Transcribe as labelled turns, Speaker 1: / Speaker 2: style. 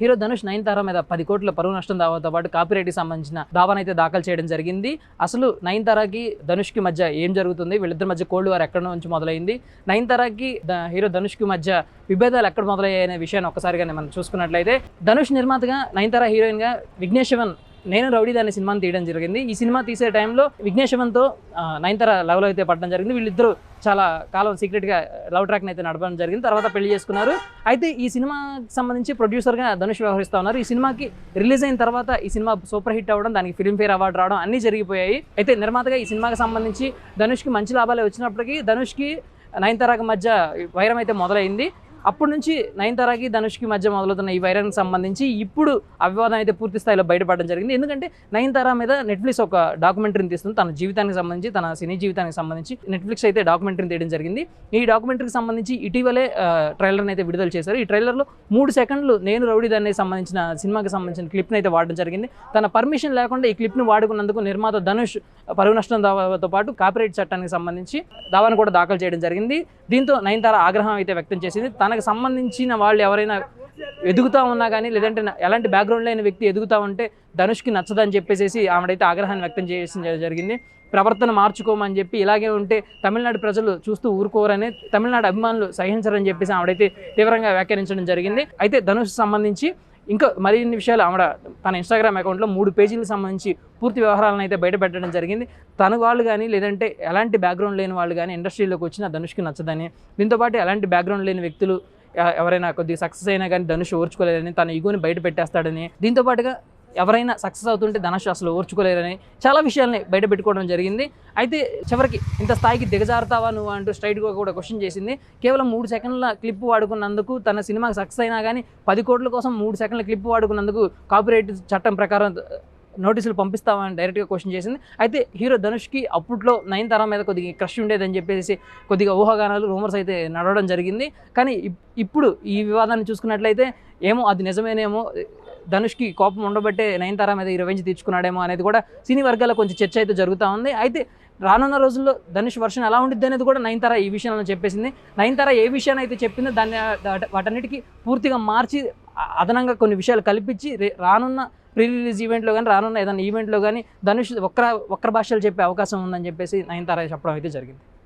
Speaker 1: Hero Dhanush Nayanthara మీద పది కోట్ల పరువు నష్టం దావాతో పాటు కాపీరైట్కి సంబంధించిన దావాను అయితే దాఖలు చేయడం జరిగింది. అసలు నయనతారకి ధనుష్కి మధ్య ఏం జరుగుతుంది? వీళ్ళిద్దరి మధ్య కోల్డ్ వారు ఎక్కడ నుంచి మొదలైంది? నయనతారకి ద- హీరో ధనుష్కి మధ్య విభేదాలు ఎక్కడ మొదలయ్యాయనే విషయాన్ని ఒక్కసారిగా మనం చూసుకున్నట్లయితే ధనుష్ నిర్మాతగా నయనతార హీరోయిన్గా విఘ్నేశ్వన్ నేను రౌడీ అనే సినిమాని తీయడం జరిగింది. ఈ సినిమా తీసే టైంలో విఘ్నేశ్వన్తో ఆ, లవ్లో అయితే పడడం జరిగింది. వీళ్ళిద్దరూ చాలా కాలం సీక్రెట్గా లవ్ ట్రాక్ని అయితే నడపడం జరిగింది. తర్వాత పెళ్ళి చేసుకున్నారు. అయితే ఈ సినిమాకి సంబంధించి ప్రొడ్యూసర్గా ధనుష్ వ్యవహరిస్తూ ఉన్నారు. ఈ సినిమాకి రిలీజ్ అయిన తర్వాత ఈ సినిమా సూపర్ హిట్ అవ్వడం దానికి ఫిల్మ్ఫేర్ అవార్డు రావడం అన్నీ జరిగిపోయాయి. అయితే నిర్మాతగా ఈ సినిమాకి సంబంధించి ధనుష్కి మంచి లాభాలే వచ్చినప్పటికీ ధనుష్కి నయనతారకి మధ్య వైరం అయితే మొదలైంది. అప్పటి నుంచి నయనతారాకి ధనుష్కి మధ్య మొదలవుతున్న ఈ వైరానికి సంబంధించి ఇప్పుడు అవివాదం అయితే పూర్తి స్థాయిలో బయటపడడం జరిగింది. ఎందుకంటే నయనతారా మీద నెట్ఫ్లిక్స్ ఒక డాక్యుమెంటరీని తీస్తుంది. తన జీవితానికి సంబంధించి తన సినీ జీవితానికి సంబంధించి నెట్ఫ్లిక్స్ అయితే డాక్యుమెంటరీని తీయడం జరిగింది. ఈ డాక్యుమెంటరీకి సంబంధించి ఇటీవలే ట్రైలర్ని అయితే విడుదల చేశారు. ఈ ట్రైలర్లో మూడు సెకండ్లు నేను రౌడీ దానికి సంబంధించిన సినిమాకి సంబంధించిన క్లిప్ని అయితే వాడడం జరిగింది. తన పర్మిషన్ లేకుండా ఈ క్లిప్ని వాడుకున్నందుకు నిర్మాత ధనుష్ పరువు నష్టం దావాతో పాటు కాపీరైట్ చట్టానికి సంబంధించి దావాను కూడా దాఖలు చేయడం జరిగింది. దీంతో నయనతార ఆగ్రహం అయితే వ్యక్తం చేసింది. తనకు సంబంధించిన వాళ్ళు ఎవరైనా ఎదుగుతా ఉన్నా కానీ లేదంటే ఎలాంటి బ్యాక్గ్రౌండ్ లేని వ్యక్తి ఎదుగుతా ఉంటే ధనుష్కి నచ్చదని చెప్పేసి ఆవిడైతే ఆగ్రహాన్ని వ్యక్తం చేసి జరిగింది. ప్రవర్తన మార్చుకోమని చెప్పి ఇలాగే ఉంటే తమిళనాడు ప్రజలు చూస్తూ ఊరుకోరని తమిళనాడు అభిమానులు సహించరని చెప్పేసి ఆవిడైతే తీవ్రంగా వ్యాఖ్యానించడం జరిగింది. అయితే ధనుష్ సంబంధించి ఇంకా మరిన్ని విషయాలు ఆవిడ తన ఇన్స్టాగ్రామ్ అకౌంట్లో మూడు పేజీలకు సంబంధించి పూర్తి వ్యవహారాలను అయితే బయటపెట్టడం జరిగింది. తను వాళ్ళు కానీ లేదంటే ఎలాంటి బ్యాక్గ్రౌండ్ లేని వాళ్ళు కానీ ఇండస్ట్రీలోకి వచ్చిన ధనుష్కి నచ్చదని దీంతోపాటు ఎలాంటి బ్యాక్గ్రౌండ్ లేని వ్యక్తులు ఎవరైనా కొద్దిగా సక్సెస్ అయినా కానీ ధనుష్ ఓర్చుకోలేదని తన ఈగోని బయట పెట్టేస్తాడని దీంతో పాటుగా ఎవరైనా సక్సెస్ అవుతుంటే ధనుష్ అసలు ఓర్చుకోలేరని చాలా విషయాల్ని బయట పెట్టుకోవడం జరిగింది. అయితే చివరికి ఇంత స్థాయికి దిగజారుతావా నువ్వు అంటూ స్ట్రైట్గా కూడా క్వశ్చన్ చేసింది. కేవలం మూడు సెకండ్ల క్లిప్ వాడుకున్నందుకు తన సినిమాకి సక్సెస్ అయినా కానీ పది కోట్ల కోసం మూడు సెకండ్ల క్లిప్ వాడుకున్నందుకు కాపీరైట్ చట్టం ప్రకారం నోటీసులు పంపిస్తామని డైరెక్ట్గా క్వశ్చన్ చేసింది. అయితే హీరో ధనుష్కి అప్పట్లో నయనతార మీద కొద్దిగా క్రష్ ఉండేదని చెప్పేసి కొద్దిగా ఊహాగానాలు రూమర్స్ అయితే నడవడం జరిగింది. కానీ ఇప్- ఇప్పుడు ఈ వివాదాన్ని చూసుకున్నట్లయితే ఏమో అది నిజమేనేమో ధనుష్కి కోపం ఉండబట్టే నయనతార మీద ఈ రివెంజ్ తీర్చుకున్నాడేమో అనేది కూడా సినీ వర్గాల్లో కొంచెం చర్చ అయితే జరుగుతూ ఉంది. అయితే రానున్న రోజుల్లో ధనుష్ వర్షన్ ఎలా ఉండిద్ది అనేది కూడా నయనతార ఈ విషయంలో చెప్పేసింది. నయనతార ఏ విషయాన్ని అయితే చెప్పిందో దాన్ని వాటన్నిటికీ పూర్తిగా మార్చి అదనంగా కొన్ని విషయాలు కల్పించి రే- రానున్న ప్రీ రిలీజ్ ఈవెంట్లో కానీ రానున్న ఏదైనా ఈవెంట్లో కానీ ధనుష్ ఒక్కర ఒక్కర భాషలు చెప్పే అవకాశం ఉందని చెప్పేసి నయనతార చెప్పడం అయితే జరిగింది.